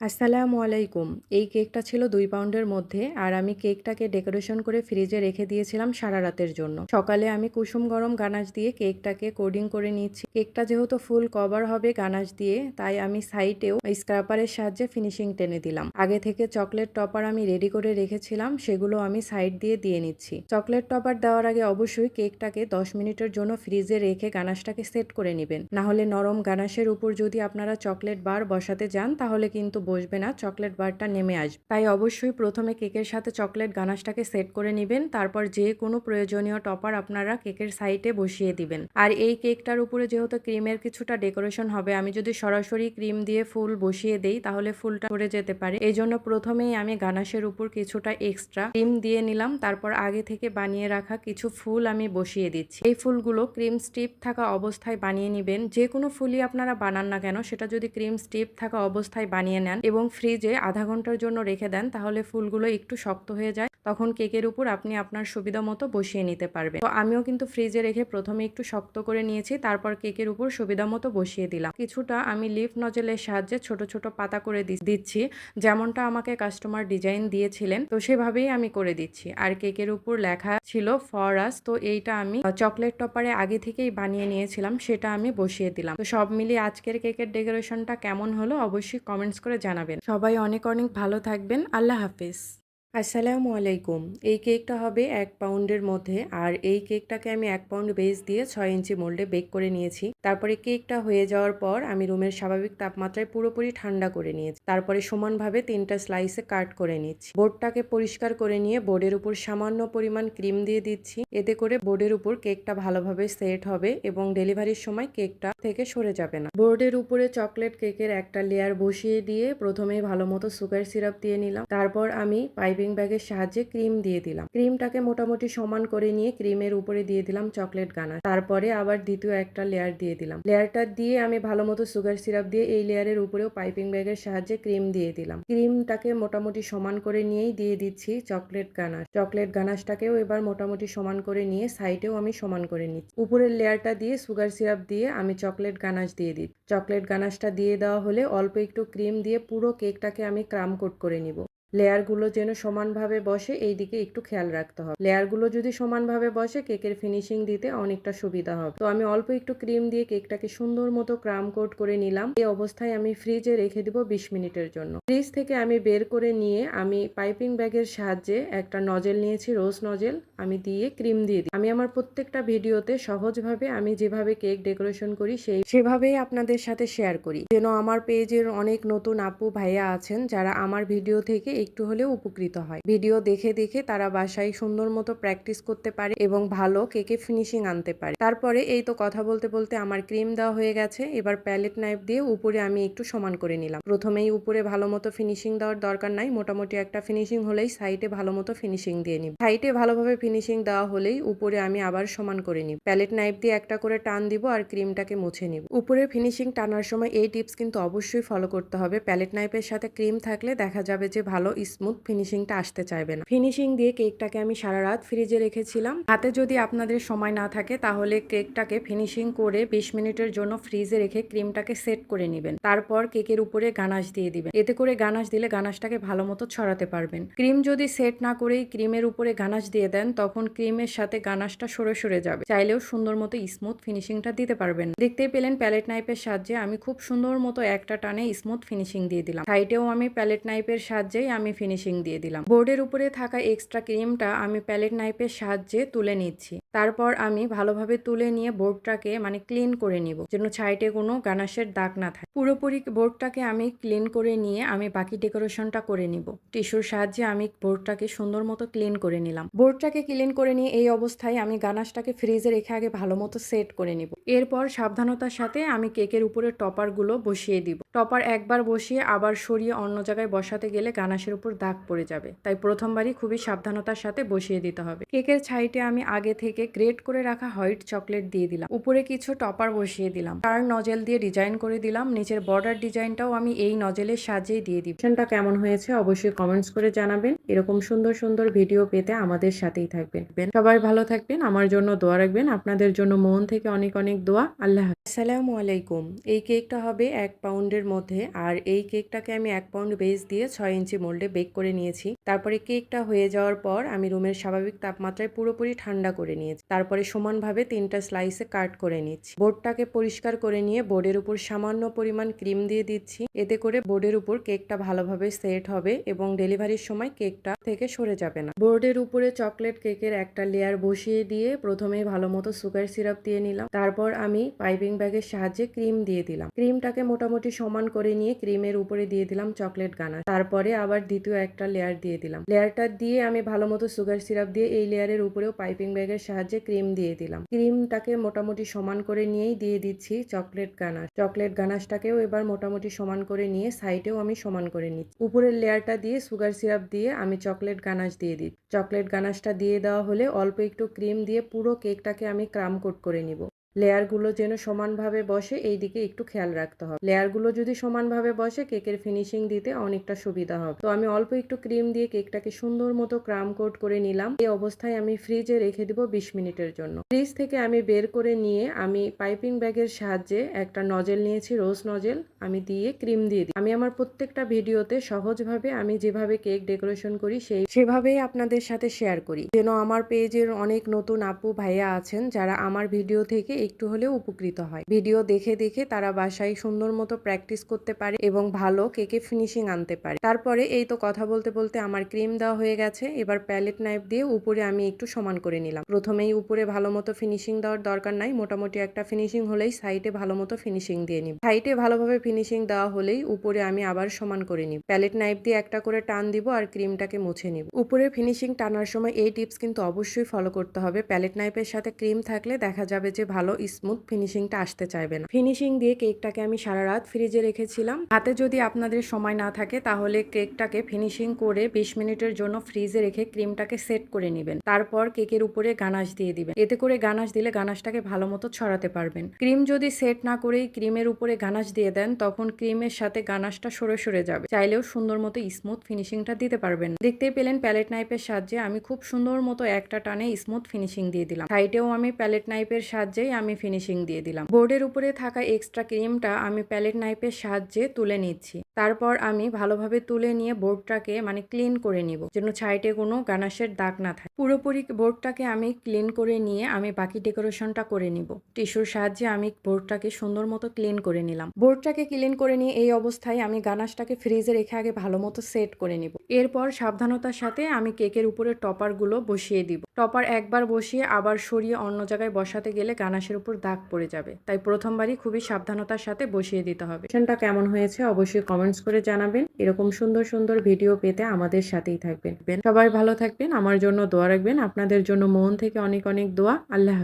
আসসালামু আলাইকুম। এই কেকটা ছিল দুই পাউন্ডের মধ্যে আর আমি কেকটাকে ডেকোরেশন করে ফ্রিজে রেখে দিয়েছিলাম সারা রাতের জন্য। সকালে আমি কুসুম গরম গানাশ দিয়ে কেকটাকে কোডিং করে নিচ্ছি কেকটা যেহেতু ফুল কভার হবে গানাশ দিয়ে, তাই আমি সাইডেও স্ক্রাপারের সাহায্যে ফিনিশিং টেনে দিলাম। আগে থেকে চকলেট টপার আমি রেডি করে রেখেছিলাম, সেগুলো আমি সাইড দিয়ে দিয়ে নিচ্ছি। চকলেট টপার দেওয়ার আগে অবশ্যই কেকটাকে দশ মিনিটের জন্য ফ্রিজে রেখে গানাশটাকে সেট করে নেবেন। না হলে নরম গানাশের উপর যদি আপনারা চকলেট বার বসাতে যান, তাহলে কিন্তু বসবে না, চকলেট বারটা নেমে আসবে। তাই অবশ্যই প্রথমে কেকের সাথে চকলেট গানাশটাকে সেট করে নেবেন, তারপর যে কোনো প্রয়োজনীয় টপার আপনারা কেকের সাইডে বসিয়ে দিবেন। আর এই কেকটার উপরে যেহেতু ক্রিমের কিছুটা ডেকোরেশন হবে, আমি যদি সরাসরি ক্রিম দিয়ে ফুল বসিয়ে দেই, তাহলে ফুলটা পড়ে যেতে পারে। এই জন্য প্রথমেই আমি গানাশের উপর কিছুটা এক্সট্রা ক্রিম দিয়ে নিলাম, তারপর আগে থেকে বানিয়ে রাখা কিছু ফুল আমি বসিয়ে দিচ্ছি। এই ফুলগুলো ক্রিম স্টিপ থাকা অবস্থায় বানিয়ে নেবেন। যে কোনো ফুলই আপনারা বানান না কেন, সেটা যদি ক্রিম স্টিপ থাকা অবস্থায় বানিয়ে নেন এবং ফ্রিজে আধা ঘণ্টার জন্য রেখে দেন, তাহলে ফুলগুলো একটু শক্ত হয়ে যায়। তখন কেকের উপর আপনি আপনার সুবিধা মতো বসিয়ে নিতে পারবেন। তো আমিও কিন্তু ফ্রিজে রেখে প্রথমে একটু শক্ত করে নিয়েছি, তারপর কেকের উপর সুবিধা মতো বসিয়ে দিলাম। কিছুটা আমি লিফ নজলের সাহায্যে ছোট ছোট পাতা করে দিচ্ছি, যেমনটা আমাকে কাস্টমার ডিজাইন দিয়েছিলেন। তো সেভাবেই আমি করে দিচ্ছি। আর কেকের উপর লেখা ছিল ফরাস তো এইটা আমি চকলেট টপারে আগে থেকেই বানিয়ে নিয়েছিলাম, সেটা আমি বসিয়ে দিলাম। তো সব মিলিয়ে আজকের কেকের ডেকোরেশনটা কেমন হলো অবশ্যই কমেন্টস করে জানাবেন। সবাই অনেক অনেক ভালো থাকবেন। আল্লাহ হাফিজ। আসসালামু আলাইকুম। এই কেকটা হবে এক পাউন্ডের মধ্যে আর এই কেকটাকে আমি এক পাউন্ড বেস দিয়ে ছয় ইঞ্চি মোল্ডে বেক করে নিয়েছি। তারপরে কেকটা হয়ে যাওয়ার পর আমি রুমের স্বাভাবিক তাপমাত্রায় পুরোপুরি ঠান্ডা করে নিয়েছি। তারপরে সমানভাবে তিনটা স্লাইসে কাট করে নিচ্ছি। বোর্ডটাকে পরিষ্কার করে নিয়ে বোর্ডের উপর সামান্য পরিমাণ ক্রিম দিয়ে দিচ্ছি। এতে করে বোর্ডের উপর কেকটা ভালোভাবে সেট হবে এবং ডেলিভারির সময় কেকটা থেকে সরে যাবে না। বোর্ডের উপরে চকলেট কেকের একটা লেয়ার বসিয়ে দিয়ে প্রথমেই ভালো মতো সুগার সিরাপ দিয়ে নিলাম। তারপর আমি পাইপিং ব্যাগের সাহায্যে ক্রিম দিয়ে দিলাম। ক্রিমটাকে মোটামুটি সমান করে নিয়ে ক্রিমের উপরে দিয়ে দিলাম চকলেট গানা তারপরে আবার দ্বিতীয় একটা লেয়ার দিয়ে দিলাম। লেয়ারটা দিয়ে আমি ভালো মতো সুগার সিরাপ দিয়ে এই লেয়ারের উপরেও পাইপিং ব্যাগের সাহায্যে ক্রিম দিয়ে দিলাম। ক্রিমটাকে মোটামুটি সমান করে নিয়েই দিয়ে দিচ্ছি চকলেট গানাশ। চকলেট গানাশটাকেও এবার মোটামুটি সমান করে নিয়ে সাইডেও আমি সমান করে নিচ্ছি। উপরের লেয়ারটা দিয়ে সুগার সিরাপ দিয়ে আমি চকলেট গানাশ দিয়ে দিই চকলেট গানাশটা দিয়ে দেওয়া হলে অল্প একটু ক্রিম দিয়ে পুরো কেকটাকে আমি ক্রাম কোট করে নিব। লেয়ারগুলো যেন সমানভাবে বসে এই দিকে একটু খেয়াল রাখতে হবে। লেয়ারগুলো যদি সমানভাবে বসে, কেকের ফিনিশিং দিতে অনেকটা সুবিধা হবে। তো আমি অল্প একটু ক্রিম দিয়ে কেকটাকে সুন্দর মতো ক্রাম কোট করে নিলাম। এই অবস্থায় আমি ফ্রিজে রেখে দিব বিশ মিনিটের জন্য। ফ্রিজ থেকে আমি বের করে নিয়ে আমি পাইপিং ব্যাগের সাহায্যে একটা নজেল নিয়েছি, রোজ নজেল। আমি দিয়ে ক্রিম দিয়ে দিই। আমি আমার প্রত্যেকটা ভিডিওতে সহজভাবে আমি যেভাবে কেক ডেকোরেশন করি, সেই সেভাবেই আপনাদের সাথে শেয়ার করি। যেন আমার পেজের অনেক নতুন আপু, ভাইয়া আছেন, যারা আমার ভিডিও থেকে একটু হলেও উপকৃত হয়। ভিডিও দেখে দেখে তারা বাসায় সুন্দর মতো প্র্যাকটিস করতে পারে এবং ভালো কেকে ফিনিশিং আনতে পারে। তারপরে এই তো কথা বলতে বলতে আমার ক্রিম দেওয়া হয়ে গেছে, এবার প্যালেট নাইফ দিয়ে উপরে আমি একটু সমান করে নিলাম। প্রথমেই উপরে ভালো মতো ফিনিশিং দেওয়ার দরকার নাই, মোটামুটি একটা ফিনিশিং হলেই সাইডে ভালো মতো ফিনিশিং দিয়ে নিব। সাইডে ভালোভাবে ফিনিশিং দেওয়া হলেই উপরে আমি আবার সমান করে নিব। প্যালেট নাইফ দিয়ে একটা করে টান দিব আর ক্রিমটাকে মুছে নিব। উপরে ফিনিশিং টানার সময় এই টিপস কিন্তু অবশ্যই ফলো করতে হবে। প্যালেট নাইফের সাথে ক্রিম থাকলে দেখা যাবে যে ভালো স্মুথ ফিনিশিংটা আসতে চাইবে না। ফিনিশিং দিয়ে কেকটাকে আমি সারা রাত ফ্রিজে রেখেছিলাম। হাতে যদি আপনাদের সময় না থাকে, তাহলে কেকটাকে ফিনিশিং করে বিশ মিনিটের জন্য ফ্রিজে রেখে ক্রিমটাকে সেট করে নেবেন। তারপর কেকের উপরে গানাশ দিয়ে দিবেন। এতে করে গানাশ দিলে গানাশটাকে ভালো মতো ছড়াতে পারবেন। ক্রিম যদি সেট না করেই ক্রিমের উপরে গানাশ দিয়ে দেন, তখন ক্রিমের সাথে গানাশটা সরে সরে যাবে। চাইলেও সুন্দর মতো স্মুথ ফিনিশিংটা দিতে পারবেন দেখতেই পেলেন প্যালেট নাইফের সাহায্যে আমি খুব সুন্দর মতো একটা টানে স্মুথ ফিনিশিং দিয়ে দিলাম। সাইডেও আমি প্যালেট নাইফের সাহায্যেই আমি ফিনিশিং দিয়ে দিলাম। বোর্ডের উপরে থাকা এক্সট্রা ক্রিমটা আমি প্যালেট নাইফের সাহায্যে তুলে নিচ্ছি। তারপর আমি ভালোভাবে তুলে নিয়ে বোর্ডটাকে মানে ক্লিন করে নিব, যেন সাইডে কোনো গানাশের দাগ না থাকে। পুরোপুরি বোর্ডটাকে আমি ক্লিন করে নিয়ে আমি বাকি ডেকোরেশনটা করে নিব। টিস্যুর সাহায্যে আমি বোর্ডটাকে সুন্দর মতো ক্লিন করে নিলাম। বোর্ডটাকে ক্লিন করে নিয়ে এই অবস্থায় আমি গানাশটাকে ফ্রিজে রেখে আগে ভালো মতো সেট করে নিব। এরপর সাবধানতার সাথে আমি কেকের উপরে টপারগুলো বসিয়ে দিব। টপার একবার বসিয়ে আবার সরিয়ে অন্য জায়গায় বসাতে গেলে গানাশের গানাশের উপর দাগ পড়ে যাবে। তাই প্রথমবারই খুবই সাবধানতার সাথে বসিয়ে দিতে হবে। কেকের ছাইটে আমি আগে থেকে গ্রেট করে রাখা হোয়াইট চকলেট দিয়ে দিলাম। উপরে কিছু টপার বসিয়ে দিলাম। তার নজেল দিয়ে ডিজাইন করে দিলাম। নিচের বর্ডার ডিজাইনটাও আমি এই নজেলের সাহায্যেই দিয়ে দিই সেটা কেমন হয়েছে অবশ্যই কমেন্টস করে জানাবেন। এরকম সুন্দর সুন্দর ভিডিও পেতে আমাদের সাথেই থাকবেন। সবাই ভালো থাকবেন। আমার জন্য দোয়া রাখবেন। আপনাদের জন্য মন থেকে অনেক অনেক দোয়া। আল্লাহ। আসসালামু আলাইকুম। এই কেকটা হবে এক পাউন্ডের মধ্যে। আর এই কেকটাকে আমি এক পাউন্ড বেস দিয়ে ছয় ইঞ্চি মোল্ডে বেক করে নিয়েছি। তারপরে কেকটা হয়ে যাওয়ার পর আমি রুমের স্বাভাবিক তাপমাত্রায় পুরোপুরি ঠান্ডা করে নিয়েছি। তারপরে সমানভাবে তিনটা স্লাইসে কাট করে নিচ্ছি। বোর্ডটাকে পরিষ্কার করে নিয়ে বোর্ডের উপর সামান্য পরিমাণ ক্রিম দিয়ে দিচ্ছি। এতে করে বোর্ডের উপর কেকটা ভালোভাবে সেট হবে এবং ডেলিভারির সময় কেকটা থেকে সরে যাবে না। বোর্ডের উপরে চকলেট কেকের একটা লেয়ার বসিয়ে দিয়ে প্রথমে ভালো মতো সুগার সিরাপ দিয়ে নিলাম। তারপর আমি পাইপিং ব্যাগের সাহায্যে ক্রিম দিয়ে দিলাম। ক্রিমটাকে মোটামুটি সমান করে নিয়ে ক্রিমের উপরে দিয়ে দিলাম চকলেট গানা তারপরে আবার দ্বিতীয় একটা লেয়ার দিয়ে দিলাম। লেয়ারটা দিয়ে আমি ভালো মতো সুগার সিরাপ দিয়ে এই লেয়ারের উপরেও পাইপিং ব্যাগের সাহায্যে ক্রিম দিয়ে দিলাম। ক্রিমটাকে মোটামুটি সমান করে নিয়েই দিয়ে দিচ্ছি চকলেট গানাশ চকলেট গানাশটাকেও এবার মোটামুটি সমান করে নিয়ে সাইডেও আমি সমান করে নিচ্ছি। উপরের লেয়ারটা দিয়ে সুগার সিরাপ দিয়ে আমি চকলেট গানাশ দিয়ে দিই চকলেট গানাশটা দিয়ে দেওয়া হলে অল্প একটু ক্রিম দিয়ে পুরো কেকটাকে আমি ক্রাম কোট করে নিব। লেয়ারগুলো যেন সমানভাবে বসে এই দিকে একটু খেয়াল রাখতে হবে। লেয়ারগুলো যদি সমানভাবে বসে, কেকের ফিনিশিং দিতে অনেকটা সুবিধা হবে। তো আমি অল্প একটু ক্রিম দিয়ে কেকটাকে সুন্দর মতো ক্রাম কোট করে নিলাম। এই অবস্থায় আমি ফ্রিজে রেখে দিব বিশ মিনিটের জন্য। ফ্রিজ থেকে আমি বের করে নিয়ে আমি পাইপিং ব্যাগের সাহায্যে একটা নজেল নিয়েছি, রোজ নজেল। আমি দিয়ে ক্রিম দিয়ে দিই। আমি আমার প্রত্যেকটা ভিডিওতে সহজভাবে আমি যেভাবে কেক ডেকোরেশন করি, সেই সেভাবেই আপনাদের সাথে শেয়ার করি। যেন আমার পেজের অনেক নতুন আপু ভাইয়া আছেন, যারা আমার ভিডিও থেকে একটু হলেও উপকৃত হয়। ভিডিও দেখে দেখে তারা বাসায় সুন্দর মতো প্র্যাকটিস করতে পারে এবং ভালো কেকে ফিনিশিং আনতে পারে। তারপরে এই তো কথা বলতে বলতে আমার ক্রিম দেওয়া হয়ে গেছে, এবার প্যালেট নাইফ দিয়ে উপরে আমি একটু সমান করে নিলাম। প্রথমেই উপরে ভালো মতো ফিনিশিং দেওয়ার দরকার নাই, মোটামুটি একটা ফিনিশিং হলেই সাইডে ভালো মতো ফিনিশিং দিয়ে নিব। সাইডে ভালোভাবে ফিনিশিং দেওয়া হলেই উপরে আমি আবার সমান করে নিব। প্যালেট নাইফ দিয়ে একটা করে টান দিব আর ক্রিমটাকে মুছে নিব। উপরে ফিনিশিং টানার সময় এই টিপস কিন্তু অবশ্যই ফলো করতে হবে। প্যালেট নাইফের সাথে ক্রিম থাকলে দেখা যাবে যে ভালো স্মুথ ফিনিশিংটা আসতে চাইবে না। ফিনিশিং দিয়ে কেকটাকে আমি সারা রাত ফ্রিজে রেখেছিলাম। হাতে যদি আপনাদের সময় না থাকে, তাহলে কেকটাকে ফিনিশিং করে বিশ মিনিটের জন্য ফ্রিজে রেখে ক্রিমটাকে সেট করে নেবেন। তারপর কেকের উপরে গানাশ দিয়ে দিবেন। এতে করে গানাশ দিলে গানাশটাকে ভালো মতো ছড়াতে পারবেন। ক্রিম যদি সেট না করেই ক্রিমের উপরে গানাশ দিয়ে দেন, তখন ক্রিমের সাথে গানাশটা সরে সরে যাবে। চাইলেও সুন্দর মতো স্মুথ ফিনিশিংটা দিতে পারবেন দেখতেই পেলেন প্যালেট নাইফের সাহায্যে আমি খুব সুন্দর মতো একটা টানে স্মুথ ফিনিশিং দিয়ে দিলাম। সাইডেও আমি প্যালেট নাইফের সাহায্যেই আমি ফিনিশিং দিয়ে দিলাম। বোর্ডের উপরে থাকা এক্সট্রা ক্রিমটা আমি প্যালেট নাইফের সাহায্যে তুলে নিচ্ছি। তারপর আমি ভালোভাবে তুলে নিয়ে বোর্ডটাকে মানে ক্লিন করে নিব, যেন সাইডে কোনো গানাশের দাগ না থাকে। পুরোপুরি বোর্ডটাকে আমি ক্লিন করে নিয়ে আমি বাকি ডেকোরেশনটা করে নিব। টিস্যুর সাহায্যে আমি বোর্ডটাকে সুন্দর মতো ক্লিন করে নিলাম। বোর্ডটাকে ক্লিন করে নিয়ে এই অবস্থায় আমি গানাশটাকে ফ্রিজে রেখে আগে ভালো মতো সেট করে নিব। এরপর সাবধানতার সাথে আমি কেকের উপরে টপারগুলো বসিয়ে দিব। টপার একবার বসিয়ে আবার সরিয়ে অন্য জায়গায় বসাতে গেলে গানাশের উপর দাগ পড়ে যাবে। তাই প্রথমবারই খুবই সাবধানতার সাথে বসিয়ে দিতে হবে। সেটা কেমন হয়েছে অবশ্যই কমেন্টস করে জানাবেন। এরকম সুন্দর সুন্দর ভিডিও পেতে আমাদের সাথেই থাকবেন। সবাই ভালো থাকবেন, আমার জন্য দোয়া রাখবেন, আপনাদের জন্য মন থেকে অনেক অনেক দোয়া। আল্লাহ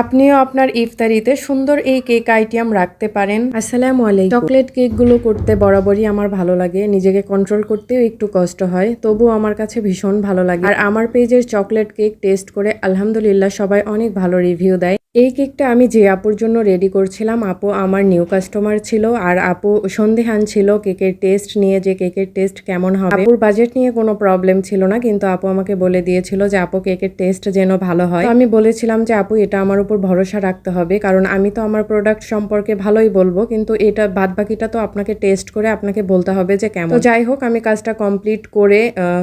আপনিও আপনার ইফতারিতে সুন্দর এই কেক আইটেম রাখতে পারেন। আসসালামু আলাইকুম। চকলেট কেকগুলো করতে বরাবরই আমার ভালো লাগে, নিজেকে কন্ট্রোল করতেও একটু কষ্ট হয়, তবুও আমার কাছে ভীষণ ভালো লাগে। আর আমার পেজের চকলেট কেক টেস্ট করে আলহামদুলিল্লাহ সবাই অনেক ভালো রিভিউ দেয়। এই কেকটা আমি যে আপুর জন্য রেডি করছিলাম, আপু আমার নিউ কাস্টমার ছিল আর আপু সন্দেহান ছিল কেকের টেস্ট নিয়ে যে কেকের টেস্ট কেমন হবে। আপুর বাজেট নিয়ে কোনো প্রবলেম ছিল না, কিন্তু আপু আমাকে বলে দিয়েছিল যে, আপু, কেকের টেস্ট যেন ভালো হয়। আমি বলেছিলাম যে, আপু, এটা আমার উপর ভরসা রাখতে হবে, কারণ আমি তো আমার প্রোডাক্ট সম্পর্কে ভালোই বলব, কিন্তু এটা বাদ বাকিটা তো আপনাকে টেস্ট করে আপনাকে বলতে হবে যে, কেমন। যাই হোক, আমি কাজটা কমপ্লিট করে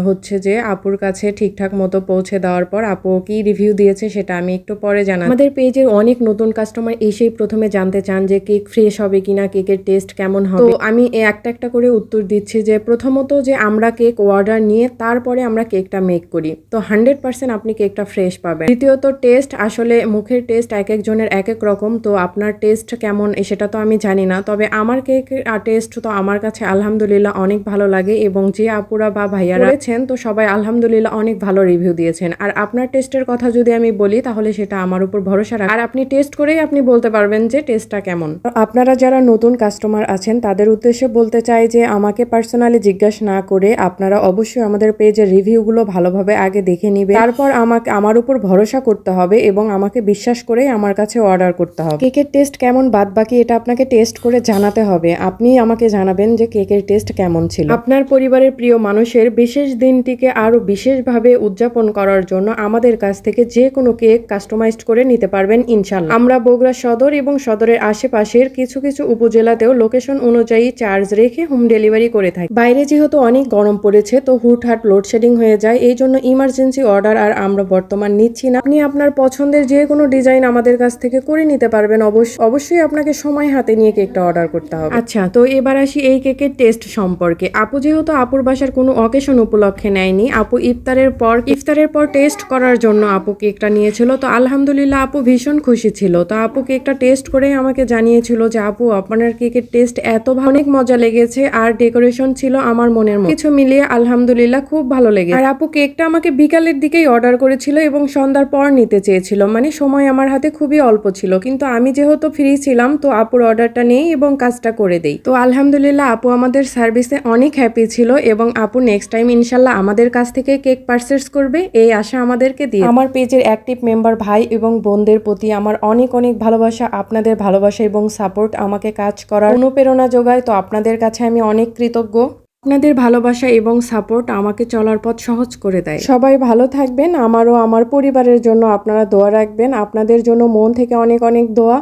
হচ্ছে যে, আপুর কাছে ঠিকঠাক মতো পৌঁছে দেওয়ার পর, আপু কি রিভিউ দিয়েছে সেটা আমি একটু পরে জানাব আমাদের পেজের অনেক নতুন কাস্টমার এসেই প্রথমে জানতে চান যে কেক ফ্রেশ হবে কিনা কেকের টেস্ট কেমন হবে। তো আমি একটা একটা করে উত্তর দিচ্ছি যে প্রথমত যে আমরা কেক অর্ডার নিয়ে তারপরে আমরা কেকটা মেক করি। তো হান্ড্রেড পার্সেন্ট আপনি কেকটা ফ্রেশ পাবেন। দ্বিতীয়ত টেস্ট আসলে মুখের টেস্ট এক একজনের এক এক রকম। তো আপনার টেস্ট কেমন সেটা তো আমি জানি না। তবে আমার কেক টেস্ট তো আমার কাছে আলহামদুলিল্লাহ অনেক ভালো লাগে এবং যে আপুরা বা ভাইয়ারা রয়েছেন তো সবাই আলহামদুলিল্লাহ অনেক ভালো রিভিউ দিয়েছেন। আর আপনার টেস্টের কথা যদি আমি বলি, তাহলে সেটা আমার উপর ভরসা আর আপনি টেস্ট করেই আপনি বলতে পারবেন যে টেস্টটা কেমন। আপনারা যারা নতুন কাস্টমার আছেন, তাদের উদ্দেশ্যে বলতে চাই যে আমাকে পার্সোনালি জিজ্ঞাসা না করে আপনারা অবশ্যই আমাদের পেজের রিভিউগুলো ভালোভাবে আগে দেখে নিবে। তারপর আমাকে, আমার উপর ভরসা করতে হবে এবং আমাকে বিশ্বাস করেই আমার কাছে অর্ডার করতে হবে। কেকের টেস্ট কেমন বাদ বাকি এটা আপনাকে টেস্ট করে জানাতে হবে। আপনি আমাকে জানাবেন যে কেকের টেস্ট কেমন ছিল। আপনার পরিবারের প্রিয় মানুষের বিশেষ দিনটিকে আরও বিশেষভাবে উদযাপন করার জন্য আমাদের কাছ থেকে যে কোনো কেক কাস্টমাইজড করে নিতে পারবেন। ইনশাল্লাহ। আমরা বগুড়া সদর এবং সদরের আশেপাশের কিছু কিছু উপজেলাতেও লোকেশন অনুযায়ী চার্জ রেখে হোম ডেলিভারি করে থাকি। বাইরে যেহেতু অনেক গরম পড়েছে, তো হুটহাট লোডশেডিং হয়ে যায়, এই জন্য ইমার্জেন্সি অর্ডার আর আমরা বর্তমান নিচ্ছি না। আপনি আপনার পছন্দের যে কোনো ডিজাইন আমাদের কাছ থেকে করে নিতে পারবেন, অবশ্য, অবশ্যই আপনাকে সময় হাতে নিয়ে কেকটা অর্ডার করতে হবে। আচ্ছা তো এবার আসি এই কেকের টেস্ট সম্পর্কে। আপু যেহেতু আপুর বাসার কোনো অকেশন উপলক্ষে নেয়নি, আপু ইফতারের পর ইফতারের পর টেস্ট করার জন্য আপু কেকটা নিয়েছিল, তো আলহামদুলিল্লাহ আপু ভীষণ খুশি ছিল। তো আপু কেকটা টেস্ট করে আমাকে জানিয়েছিল যে, আপু, আপনার কেকের টেস্ট এত অনেক মজা লেগেছে আর ডেকোরেশন ছিল আমার মনের মতো। কিছু মিলিয়ে আলহামদুলিল্লাহ খুব ভালো লেগেছে। আর আপু কেকটা আমাকে বিকালের দিকেই অর্ডার করেছিল এবং সন্ধ্যার পর নিতে চেয়েছিল। মানে সময় আমার হাতে খুবই অল্প ছিল। কিন্তু আমি যেহেতু ফ্রি ছিলাম, তো আপুর অর্ডারটা নেই এবং কাজটা করে দেই। তো আলহামদুলিল্লাহ আপু আমাদের সার্ভিসে অনেক হ্যাপি ছিল এবং আপু নেক্সট টাইম ইনশাল্লাহ আমাদের কাছ থেকে কেক পারচেস করবে, এই আশা আমাদেরকে দিয়ে। আমার পেজের অ্যাক্টিভ মেম্বার ভাই এবং বোনদের প্রতি আমার অনেক অনেক ভালোবাসা, আপনাদের ভালোবাসা এবং সাপোর্ট আমাকে কাজ করার অনুপ্রেরণা যোগায়। তো আপনাদের কাছে আমি অনেক কৃতজ্ঞ। আপনাদের ভালোবাসা এবং সাপোর্ট আমাকে চলার পথ সহজ করে দেয়। সবাই ভালো থাকবেন, আমারও আমার পরিবারের জন্য আপনারা দোয়া রাখবেন। আপনাদের জন্য মন থেকে অনেক অনেক দোয়া।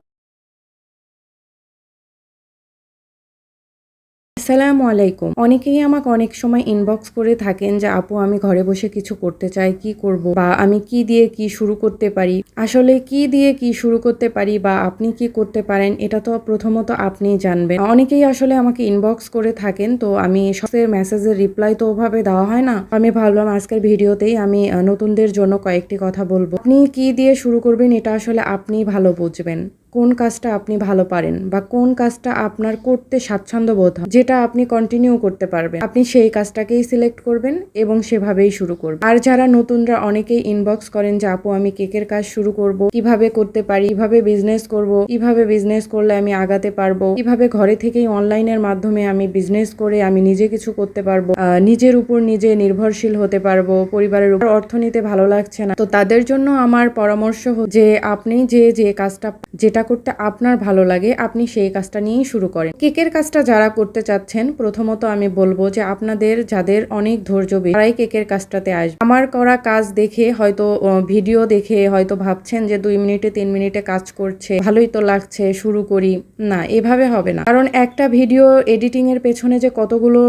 আসসালামু আলাইকুম। অনেকেই আমাকে অনেক সময় ইনবক্স করে থাকেন যে, আপু, আমি ঘরে বসে কিছু করতে চাই, কি করব? বা আমি কি দিয়ে কি শুরু করতে পারি? আসলে কি দিয়ে কি শুরু করতে পারি বা আপনি কি করতে পারেন, এটা তো প্রথমত আপনিই জানবেন। অনেকেই আসলে আমাকে ইনবক্স করে থাকেন, তো আমি সবের মেসেজের রিপ্লাই তো ওভাবে দেওয়া হয় না। আমি ভাবলাম, আজকের ভিডিওতেই আমি নতুনদের জন্য কয়েকটি কথা বলব। আপনি কি দিয়ে শুরু করবেন, এটা আসলে আপনি ভালো বুঝবেন। কোন কাজটা আপনি ভালো পারেন বা কোন কাজটা আপনার করতে স্বাচ্ছন্দ্য বোধ হয়, যেটা আপনি কন্টিনিউ করতে পারবেন। আপনি সেই কাজটাকেই সিলেক্ট করবেন এবং সেভাবেই শুরু করবেন। আর যারা নতুনরা অনেকেই ইনবক্স করেন যে, আপু, আমি কেকের কাজ শুরু করব, কীভাবে করতে পারি, কীভাবে বিজনেস করব, কীভাবে বিজনেস করলে আমি আগাতে পারব, কীভাবে ঘরে থেকেই অনলাইনের মাধ্যমে আমি বিজনেস করে আমি নিজে কিছু করতে পারব নিজের উপর নিজে নির্ভরশীল হতে পারব, পরিবারের উপর অর্থনীতি ভালো লাগছে না। তো তাদের জন্য আমার পরামর্শ যে, আপনি যে যে কাজটা, যেটা করতে আপনার ভালো লাগে, আপনি সেই কাজটা নিয়েই শুরু করেন। কেকের কাজটা যারা করতে চাচ্ছেন, প্রথমত আমি বলব যে আপনাদের, যাদের অনেক ধৈর্য তারাই কেকের কাজটাতে আসবে। আমার করা কাজ দেখে হয়তো ভিডিও দেখে হয়তো ভাবছেন যে দুই মিনিটে, তিন মিনিটে কাজ করছে, ভালোই তো লাগছে, শুরু করি। না, এভাবে হবে না। কারণ একটা ভিডিও এডিটিং এর পেছনে যে কতগুলো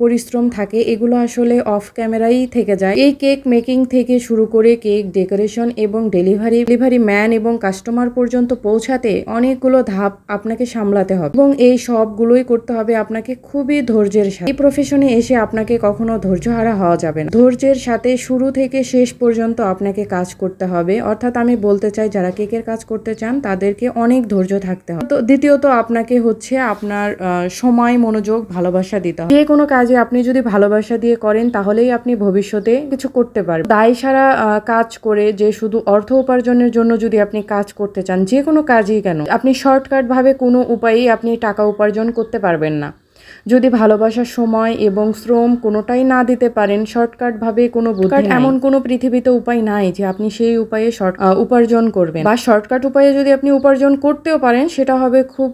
পরিশ্রম থাকে, এগুলো আসলে অফ ক্যামেরাই থেকে যায়। এই কেক মেকিং থেকে শুরু করে কেক ডেকোরেশন এবং ডেলিভারি ডেলিভারি ম্যান এবং কাস্টমার পর্যন্ত পৌঁছাতে অনেকগুলো ধাপ আপনাকে সামলাতে হবে এবং এই সবগুলোই করতে হবে আপনাকে খুবই ধৈর্যের সাথে। এই প্রফেশনে এসে আপনাকে কখনো ধৈর্যহারা হওয়া যাবে না। ধৈর্যের সাথে শুরু থেকে শেষ পর্যন্ত আপনাকে কাজ করতে হবে। অর্থাৎ আমি বলতে চাই, যারা কেকের কাজ করতে চান, তাদেরকে অনেক ধৈর্য থাকতে হবে। তো দ্বিতীয়ত আপনাকে হচ্ছে আপনার সময়, মনোযোগ, ভালোবাসা দিতে হবে। যে কোনো কাজে আপনি যদি ভালোবাসা দিয়ে করেন, তাহলেই আপনি ভবিষ্যতে কিছু করতে পারবেন। দায় সারা কাজ করে যে শুধু অর্থ উপার্জনের জন্য যদি আপনি কাজ করতে চান, যে কোনো কাজই কেন? আপনি শর্টকাট ভাবে কোনো উপায়েই আপনি টাকা উপার্জন করতে পারবেন না। যদি ভালোবাসার সময় এবং শ্রম কোনোটাই না দিতে পারেন শর্টকাট ভাবে কোনো বুদ্ধি এমন কোনো পৃথিবীতে উপায় নাই যে আপনি সেই উপায়ে শর্ট উপার্জন করবেন। বা শর্টকাট উপায়ে যদি আপনি উপার্জন করতেও পারেন সেটা হবে খুব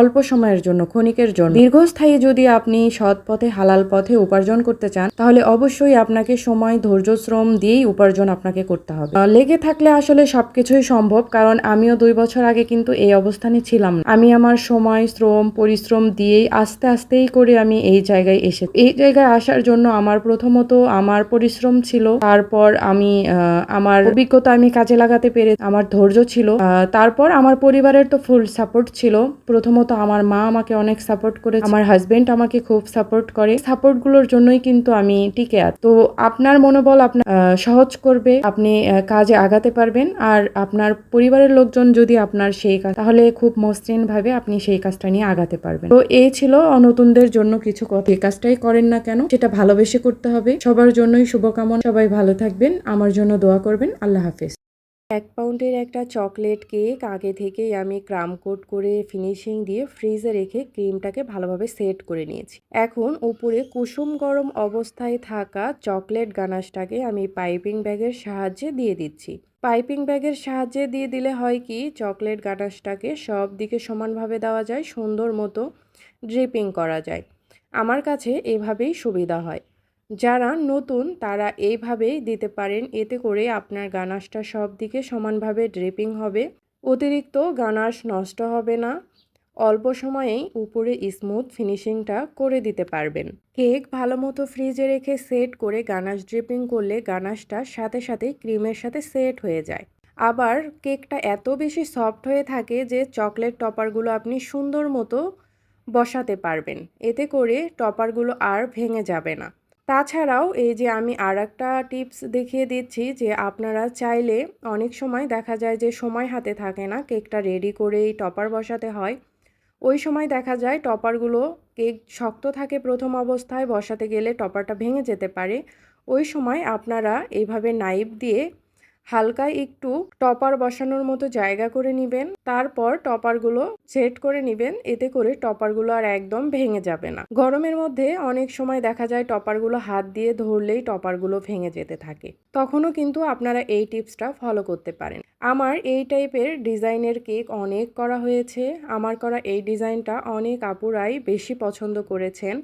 অল্প সময়ের জন্য ক্ষণিকের জন্য। দীর্ঘস্থায়ী যদি আপনি সৎ পথে হালাল পথে উপার্জন করতে চান তাহলে অবশ্যই আপনাকে সময় ধৈর্য শ্রম দিয়েই উপার্জন আপনাকে করতে হবে। লেগে থাকলে আসলে সবকিছুই সম্ভব কারণ আমিও দুই বছর আগে কিন্তু এই অবস্থানে ছিলাম না। আমি আমার সময় শ্রম পরিশ্রম দিয়েই আস্তে আস্তে আস্তেই করে আমি এই জায়গায় এসে, এই জায়গায় আসার জন্য আমার প্রথমত আমার পরিশ্রম ছিল, তারপর আমি আমার অভিজ্ঞতা আমি কাজে লাগাতে পেরে আমার ধৈর্য ছিল তারপর আমার পরিবারের তো ফুল সাপোর্ট ছিল, প্রথমত আমার মা আমাকে অনেক সাপোর্ট করে আমার হাজবেন্ড আমাকে খুব সাপোর্ট করে সাপোর্টগুলোর জন্যই কিন্তু আমি টিকে আছি। তো আপনার মনোবল আপনার সহজ করবে, আপনি কাজে আগাতে পারবেন, আর আপনার পরিবারের লোকজন যদি আপনার সেই কাজ, তাহলে খুব মসৃণ ভাবে আপনি সেই কাজটা নিয়ে আগাতে পারবেন। তো এই ছিল নতুনদের জন্য কিছু কথা। এই কাজটাই করেন না কেন, সেটা ভালোবেসে করতে হবে। সবার জন্যই শুভকামনা। সবাই ভালো থাকবেন। আমার জন্য দোয়া করবেন। আল্লাহ হাফেজ। এক পাউন্ডের একটা চকলেট কেক আগে থেকেই আমি ক্রাম কোট করে ফিনিশিং দিয়ে ফ্রিজে রেখে ক্রিমটাকে ভালোভাবে সেট করে নিয়েছি। এখন উপরে কুসুম গরম অবস্থায় থাকা চকলেট গানাশটাকে আমি পাইপিং ব্যাগের সাহায্যে দিয়ে দিচ্ছি। পাইপিং ব্যাগের সাহায্যে দিয়ে দিলে হয় কি, চকলেট গানাশটাকে সব দিকে সমানভাবে দেওয়া যায়, সুন্দর মতো ড্রিপিং করা যায়। আমার কাছে এভাবেই সুবিধা হয়। যারা নতুন, তারা এইভাবেই দিতে পারেন, এতে করে আপনার গানাশটা সব দিকে সমানভাবে ড্রিপিং হবে। অতিরিক্ত গানাশ নষ্ট হবে না। অল্প সময়েই উপরে স্মুথ ফিনিশিংটা করে দিতে পারবেন। কেক ভালো মতো ফ্রিজে রেখে সেট করে গানাশ ড্রিপিং করলে গানাশটা সাথে সাথে ক্রিমের সাথে সেট হয়ে যায়। আবার কেকটা এত বেশি সফট হয়ে থাকে যে চকলেট টপারগুলো আপনি সুন্দর মতো বসাতে পারবেন। এতে করে টপারগুলো আর ভেঙে যাবে না। তাছাড়াও এই যে আমি আর একটা টিপস দেখিয়ে দিচ্ছি যে আপনারা চাইলে অনেক সময় দেখা যায় যে সময় হাতে থাকে না, কেকটা রেডি করেই টপার বসাতে হয়। ওই সময় দেখা যায় টপারগুলো কেক শক্ত থাকে প্রথম অবস্থায়, বসাতে গেলে টপারটা ভেঙে যেতে পারে। ওই সময় আপনারা এইভাবে নাইফ দিয়ে হালকা একটু টপার বসানোর মতো জায়গা করে নেবেন। তারপর টপারগুলো সেট করে নেবেন। এতে করে টপারগুলো আর একদম ভেঙে যাবে না। গরমের মধ্যে অনেক সময় দেখা যায় টপারগুলো হাত দিয়ে ধরলেই টপারগুলো ভেঙে যেতে থাকে। তখনও কিন্তু আপনারা এই টিপসটা ফলো করতে পারেন। আমার এই টাইপের ডিজাইনের কেক অনেক করা হয়েছে। আমার করা এই ডিজাইনটা অনেক আপুরাই বেশি পছন্দ করেছেন।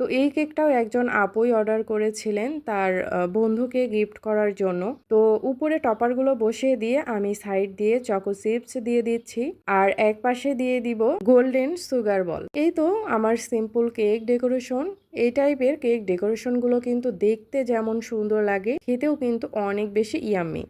তো এই কেকটাও একজন আপুই অর্ডার করেছিলেন তার বন্ধুকে গিফট করার জন্য। তো উপরে টপারগুলো বসিয়ে দিয়ে আমি সাইড দিয়ে চকো চিপস দিয়ে দিচ্ছি আর এক পাশে দিয়ে দিব গোল্ডেন সুগার বল। এই তো আমার সিম্পল কেক ডেকোরেশন। এই টাইপের কেক ডেকোরেশনগুলো কিন্তু দেখতে যেমন সুন্দর লাগে, খেতেও কিন্তু অনেক বেশি ইয়াম্মি।